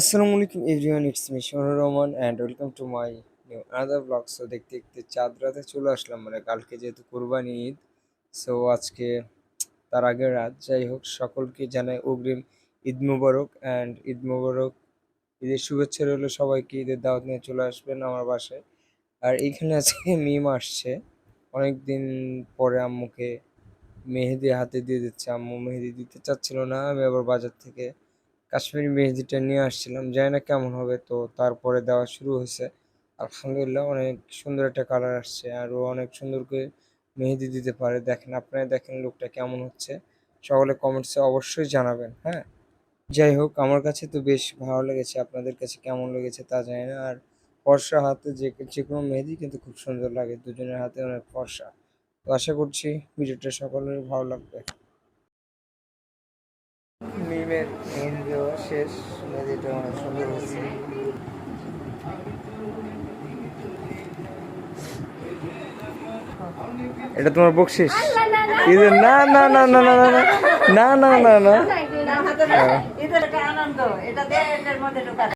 আসসালামু আলাইকুম everyone, it's me Shahar Rahman and welcome to my new another blog so দেখতে দেখতে চাঁদ রাতে চলে আসলাম মানে কালকে যেহেতু কোরবানি ঈদ সো আজকে তার আগের রাত। যাই হোক, সকলকে জানাই অগ্রিম Eid Mubarak and Eid Mubarak, ঈদের শুভেচ্ছা রইল সবাইকে, ঈদের দাওয়াত নিয়ে চলে আসবেন আমার বাসায়। আর এইখানে আজকে মিম আসছে অনেক দিন পরে আম্মুকে মেহেদি হাতে দিয়ে দিচ্ছে। আম্মু মেহেদি দিতে চাচ্ছিল না, আমি আবার বাজার থেকে কাশ্মীরি মেহেদিটা নিয়ে আসছিলাম, জানি না কেমন হবে তো, তারপরে দেওয়া শুরু হয়েছে। আলহামদুলিল্লাহ অনেক সুন্দর একটা কালার আসছে, আর ও অনেক সুন্দর করে মেহেদি দিতে পারে। দেখেন, আপনারা দেখেন লোকটা কেমন হচ্ছে। সকলে কমেন্টসে অবশ্যই জানাবেন হ্যাঁ? যাই হোক, আমার কাছে তো বেশ ভালো লেগেছে, আপনাদের কাছে কেমন লেগেছে তা জানি না। আর ফর্সা হাতে যে যে কোনো মেহেদি কিন্তু খুব সুন্দর লাগে, দুজনের হাতে অনেক ফর্সা। তো আশা করছি ভিডিওটা সকলের ভালো লাগবে। মিমের এনজিও শেষ মেহেদিটা অনেক সুন্দর হয়েছে এটা তোমার বকশিস না না না না না না না না না না না